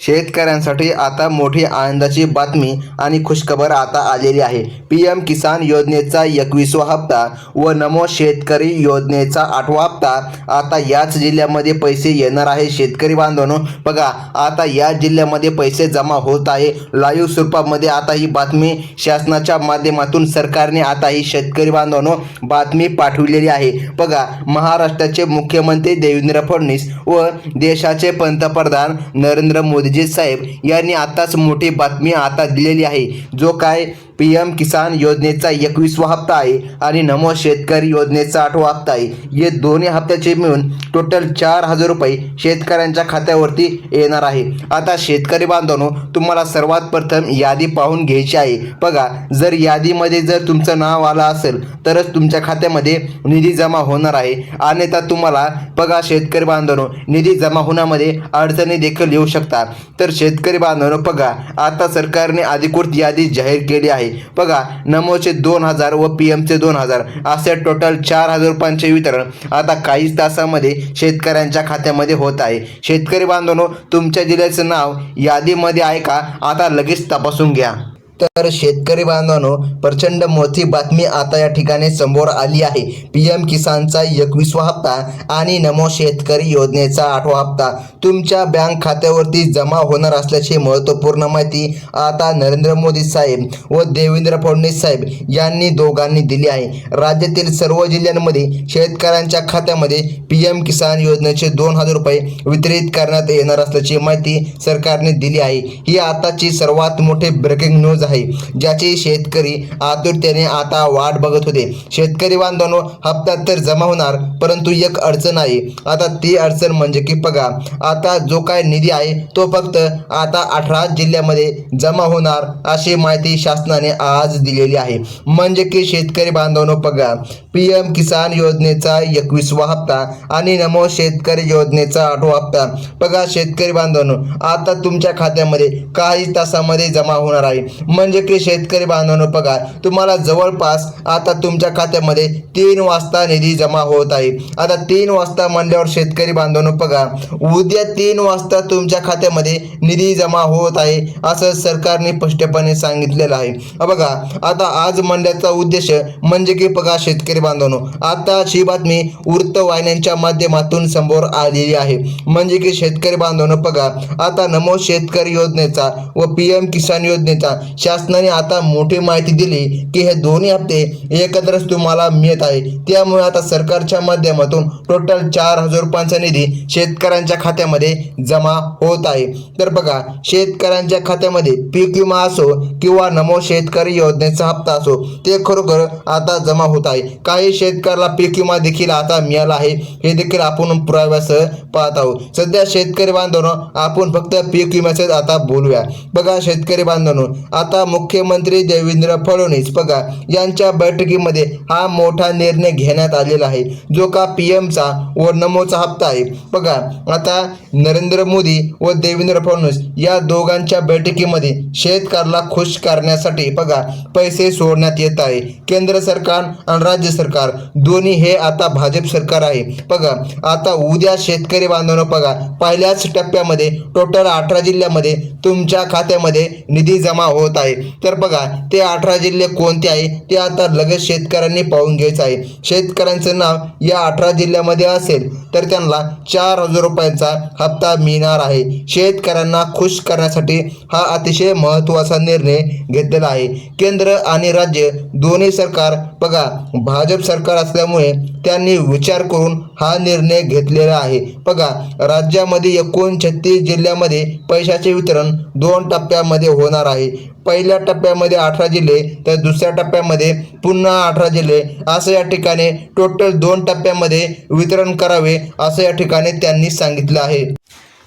शेतकऱ्यांसाठी आता मोठी आनंदाची बातमी आणि खुशखबर आता आलेली आहे. पी एम किसान योजनेचा एकवीसवा हप्ता व नमो शेतकरी योजनेचा आठवा हप्ता आता याच जिल्ह्यामध्ये पैसे येणार आहे. शेतकरी बांधवांनो बघा आता या जिल्ह्यामध्ये पैसे जमा होत आहे. लाईव्ह स्वरूपामध्ये आता ही बातमी शासनाच्या माध्यमातून सरकारने आता ही शेतकरी बांधवांनो बातमी पाठविलेली आहे. बघा महाराष्ट्राचे मुख्यमंत्री देवेंद्र फडणवीस व देशाचे पंतप्रधान नरेंद्र मोदी साहेब यांनी आताच मोठी बातमी आता दिलेली आहे. जो काय पी एम किसान योजनेचा एकवीसवा हप्ता आहे आणि नमो शेतकरी योजनेचा आठवा हप्ता आहे. हे दोन्ही हप्त्याचे मिळून टोटल चार हजार रुपये शेतकऱ्यांच्या खात्यावरती येणार आहे. आता शेतकरी बांधवांनो तुम्हाला सर्वात प्रथम यादी पाहून घ्यायची आहे. बघा जर यादीमध्ये जर तुमचं नाव आलं असेल तरच तुमच्या खात्यामध्ये निधी जमा होणार आहे. अन्यथा तुम्हाला बघा शेतकरी बांधवांनो निधी जमा होण्यामध्ये अडचणी देखील येऊ शकतात. तर शेतकरी बांधवांनो बघा आता सरकारने अधिकृत यादी जाहीर केली आहे. बघा नमोचे दोन हजार व पी एमचे दोन हजार. असे टोटल चार हजार रुपयांचे वितरण आता काहीच तासामध्ये शेतकऱ्यांच्या खात्यामध्ये होत आहे. शेतकरी बांधवांनो तुमच्या जिल्ह्याचं नाव यादीमध्ये आहे का? आता लगेच तपासून घ्या. तर शेतकरी बांधवांनो प्रचंड मोठी बातमी आता या ठिकाणी समोर आली आहे. पी एम किसानचा एकवीसवा हप्ता आणि नमो शेतकरी योजनेचा आठवा हप्ता. तुमच्या बँक खात्यावरती जमा होणार असल्याची महत्त्वपूर्ण माहिती आता नरेंद्र मोदी साहेब व देवेंद्र फडणवीस साहेब यांनी दोघांनी दिली आहे. राज्यातील सर्व जिल्ह्यांमध्ये शेतकऱ्यांच्या खात्यामध्ये पी एम किसान योजनेचे दोन हजार रुपये वितरित करण्यात येणार असल्याची माहिती सरकारने दिली आहे. ही आताची सर्वात मोठी ब्रेकिंग न्यूज आहे. ज्याची शेतकरी आतुरतेने आता वाट बघत होते. शेतकरी बांधवांनो हप्ता तर जमा होणार परंतु एक अडचण आहे. आता ती अडचण म्हणजे की बघा आता जो काय निधी आहे तो फक्त आता अठरा जिल्ह्यामध्ये जमा होणार अशी माहिती शासनाने आज दिलेली आहे. म्हणजे की शेतकरी बांधवांनो बघा पी एम किसान योजनेचा एकवीसवा हप्ता आणि नमो शेतकरी योजनेचा आठवा हप्ता. बघा शेतकरी बांधवांनो आता तुमच्या खात्यामध्ये काही तासामध्ये जमा होणार आहे. म्हणजे की शेतकरी बांधवांनो पगार तुम्हाला जवळपास आता तुमच्या खात्यामध्ये तीन वाजता निधी जमा होत आहे. आता तीन वाजता म्हणल्यावर शेतकरी बांधवांनो पगार उद्या तीन वाजता तुमच्या खात्यामध्ये निधी जमा होत आहे असं सरकारने स्पष्टपणे सांगितलेलं आहे. बघा आता आज म्हणण्याचा उद्देश म्हणजे की बघा शेतकरी बांधवांनो आता ही बातमी वृत्तवाहिन्यांच्या माध्यमातून समोर आलेली आहे. म्हणजे की शेतकरी बांधवांनो बघा आता नमो शेतकरी योजनेचा व पीएम किसान योजनेचा शासनाने आता मोठी माहिती दिली की हे दोन्ही हप्ते एकत्रच तुम्हाला मिळत आहे त्यामुळे आता सरकारच्या माध्यमातून टोटल चार हजार रुपयांचा निधी शेतकऱ्यांच्या खात्यामध्ये जमा होत आहे. तर बघा शेतकऱ्यांच्या खात्यामध्ये पीक विमा असो किंवा नमो शेतकरी योजनेचा हप्ता असो ते खरोखर आता जमा होत आहे. काही शेतकऱ्याला पीक विमा देखील आता मिळाला आहे. हे देखील आपण पुराव्यासह पाहत आहोत. सध्या शेतकरी बांधवांनो आपण फक्त पीक विम्याचे आता बोलूया. बघा शेतकरी बांधवांनो आता आता मुख्यमंत्री देवेंद्र फडणवीस बघा यांच्या बैठकीमध्ये हा मोठा निर्णय घेण्यात आलेला आहे जो का पी एमचा व नमोचा हप्ता आहे. बघा आता नरेंद्र मोदी व देवेंद्र फडणवीस या दोघांच्या बैठकीमध्ये शेतकऱ्याला खुश करण्यासाठी बघा पैसे सोडण्यात येत आहे. केंद्र सरकार आणि राज्य सरकार दोन्ही हे आता भाजप सरकार आहे. बघा आता उद्या शेतकरी बांधवांनो बघा पहिल्याच टप्प्यामध्ये टोटल अठरा जिल्ह्यामध्ये तुमच्या खात्यामध्ये निधी जमा होत आहे. तर बघा ते अठरा जिल्हे कोणते आहे? ते आता लगेच शेतकऱ्यांनी पाहून घ्यायचं आहे. शेतकऱ्यांचं नाव या अठरा जिल्ह्यामध्ये असेल तर त्यांना चार हजार रुपयांचा हप्ता मिळणार आहे. शेतकऱ्यांना खुश करण्यासाठी हा अतिशय महत्त्वाचा निर्णय घेतलेला आहे. केंद्र आणि राज्य दोन्ही सरकार बघा भाजप सरकार असल्यामुळे त्यांनी विचार करून हा निर्णय घेतलेला आहे. बघा राज्यामध्ये एकूण छत्तीस जिल्ह्यामध्ये पैशाचे वितरण दोन टप्प्यामध्ये होणार आहे. पहिल्या टप्प्यामध्ये अठरा जिल्हे तर दुसऱ्या टप्प्यामध्ये पुन्हा अठरा जिल्हे. असं या ठिकाणी टोटल दोन टप्प्यामध्ये वितरण करावे असं या ठिकाणी त्यांनी सांगितलं आहे.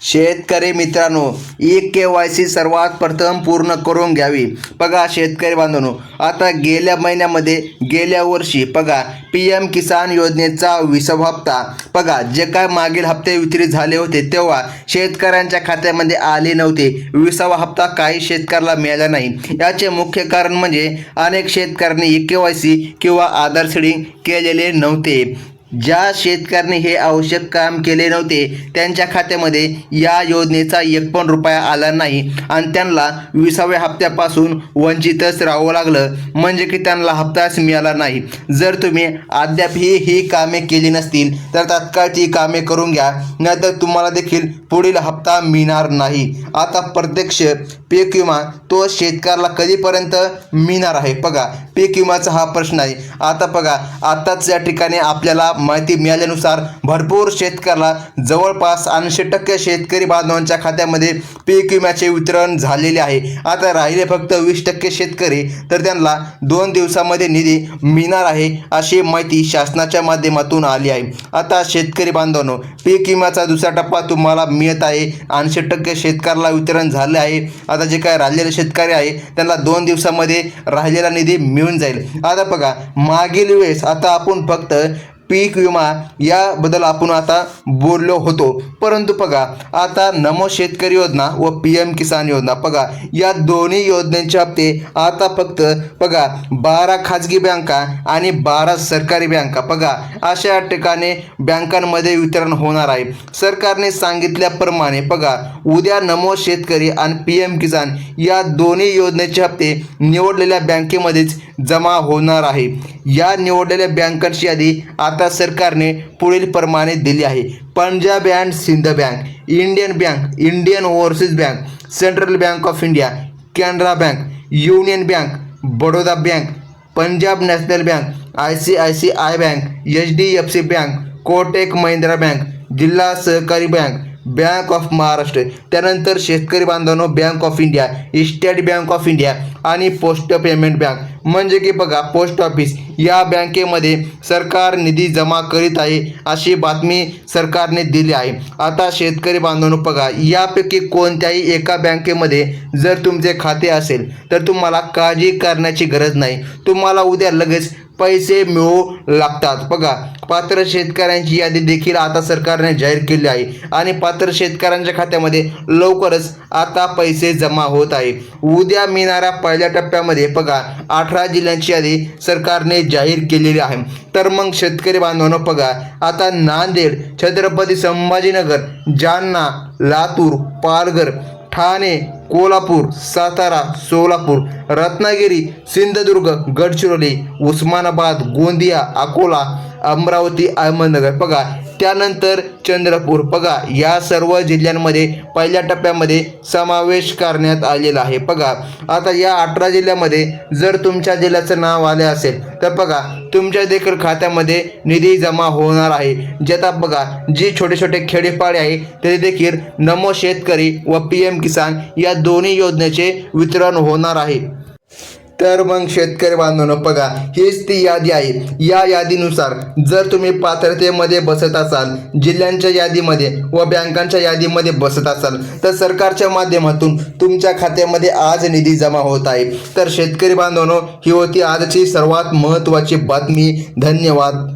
शेतकरी मित्रांनो ई के वाय सी सर्वात प्रथम पूर्ण करून घ्यावी. बघा शेतकरी बांधवांनो आता गेल्या महिन्यामध्ये गेल्या वर्षी बघा पी एम किसान योजनेचा विसावा हप्ता. बघा जे काय मागील हप्ते वितरित झाले होते तेव्हा शेतकऱ्यांच्या खात्यामध्ये आले नव्हते. विसावा हप्ता काही शेतकऱ्याला मिळाला नाही. याचे मुख्य कारण म्हणजे अनेक शेतकऱ्यांनी ई के वाय सी किंवा आधार सीडिंग केलेले नव्हते. ज्या शेतकऱ्यांनी हे आवश्यक काम केले नव्हते त्यांच्या खात्यामध्ये या योजनेचा एक पण रुपया आला नाही. आणि त्यांना विसाव्या हप्त्यापासून वंचितच राहावं लागलं. म्हणजे की त्यांना हप्ताच मिळाला नाही. जर तुम्ही अद्याप ही ही कामे केली नसतील तर तात्काळ ती कामे करून घ्या. नाहीतर तुम्हाला देखील पुढील हप्ता मिळणार नाही. आता प्रत्यक्ष पीक विमा तो शेतकऱ्याला कधीपर्यंत मिळणार आहे? बघा पीक विमाचा हा प्रश्न आहे. आता बघा आताच या ठिकाणी आपल्याला माहिती मिळाल्यानुसार भरपूर शेतकऱ्याला जवळपास ऐंशी टक्के शेतकरी बांधवांच्या खात्यामध्ये पीक विम्याचे वितरण झालेले आहे. आता राहिले फक्त वीस टक्के शेतकरी तर त्यांना दोन दिवसामध्ये निधी मिळणार आहे अशी माहिती शासनाच्या माध्यमातून आली आहे. आता शेतकरी बांधवांनो पीक विम्याचा दुसरा टप्पा तुम्हाला मिळत आहे. ऐंशी टक्के शेतकऱ्याला वितरण झाले आहे. आता जे काय राहिलेले शेतकरी आहे त्यांना दोन दिवसामध्ये राहिलेला निधी मिळून जाईल. आता बघा मागील वेळेस आता आपण फक्त पीक विमा याबद्दल आपण आता बोललो होतो. परंतु बघा आता नमो शेतकरी योजना व पी एम किसान योजना बघा या दोन्ही योजनेचे हप्ते आता फक्त बघा बारा खाजगी बँका आणि बारा सरकारी बँका बघा अशा ठिकाणी बँकांमध्ये वितरण होणार आहे. सरकारने सांगितल्याप्रमाणे बघा उद्या नमो शेतकरी आणि पी एम किसान या दोन्ही योजनेचे हप्ते निवडलेल्या बँकेमध्येच जमा होणार आहे. या निवडलेल्या बँकांची यादी आता सरकारने पुढील प्रमाणे दिली आहे. Punjab and Sind bank Indian bank Indian overseas bank central bank of India Canara bank union bank Baroda bank Punjab national bank I C I C I bank H D F C bank Kotak Mahindra bank जिल्हा सहकारी bank bank of Maharashtra त्यानंतर शेतकरी बांधवांनो bank of India state bank of India आणि post payment bank. म्हणजे की बघा post office या बँकेमध्ये सरकार निधी जमा करीत आहे अशी बातमी सरकारने दिली आहे. आता शेतकरी बांधवांनो बघा यापैकी कोणत्याही एका बँकेमध्ये जर तुमचे खाते असेल तर तुम्हाला काळजी करण्याची गरज नाही. तुम्हाला उद्या लगेच पैसे मिळू लागतात. बघा पात्र शेतकऱ्यांची यादी देखील आता सरकारने जाहीर केली आहे. आणि पात्र शेतकऱ्यांच्या खात्यामध्ये लवकरच आता पैसे जमा होत आहे. उद्या मिळणाऱ्या पहिल्या टप्प्यामध्ये बघा अठरा जिल्ह्यांची यादी सरकारने जाहीर केलेली आहे. तर मग शेतकरी बांधवांनो बघा आता नांदेड छत्रपती संभाजीनगर जालना लातूर पालघर ठाणे कोल्हापूर सातारा सोलापूर रत्नागिरी सिंधुदुर्ग गडचिरोली उस्मानाबाद गोंदिया अकोला अमरावती अहमदनगर. बघा त्यानंतर चंद्रपूर. बघा या सर्व जिल्ह्यांमध्ये पहिल्या टप्प्यामध्ये समावेश करण्यात आलेला आहे. बघा आता या अठरा जिल्ह्यामध्ये जर तुमच्या जिल्ह्याचं नाव आले असेल तर बघा तुमच्या देखील खात्यामध्ये निधी जमा होणार आहे. ज्यात बघा जी छोटे छोटे खेडेपाडे आहे ते देखील नमो शेतकरी व पी एम किसान या दोन्ही योजनेचे वितरण होणार आहे. तर मग शेतकरी बांधवांनो बघा हीच ती यादी आहे. या यादीनुसार जर तुम्ही पात्रतेमध्ये बसत असाल जिल्ह्यांच्या यादीमध्ये व बँकांच्या यादीमध्ये बसत असाल तर सरकारच्या माध्यमातून तुमच्या खात्यामध्ये आज निधी जमा होत आहे. तर शेतकरी बांधवांनो ही होती आजची सर्वात महत्त्वाची बातमी. धन्यवाद.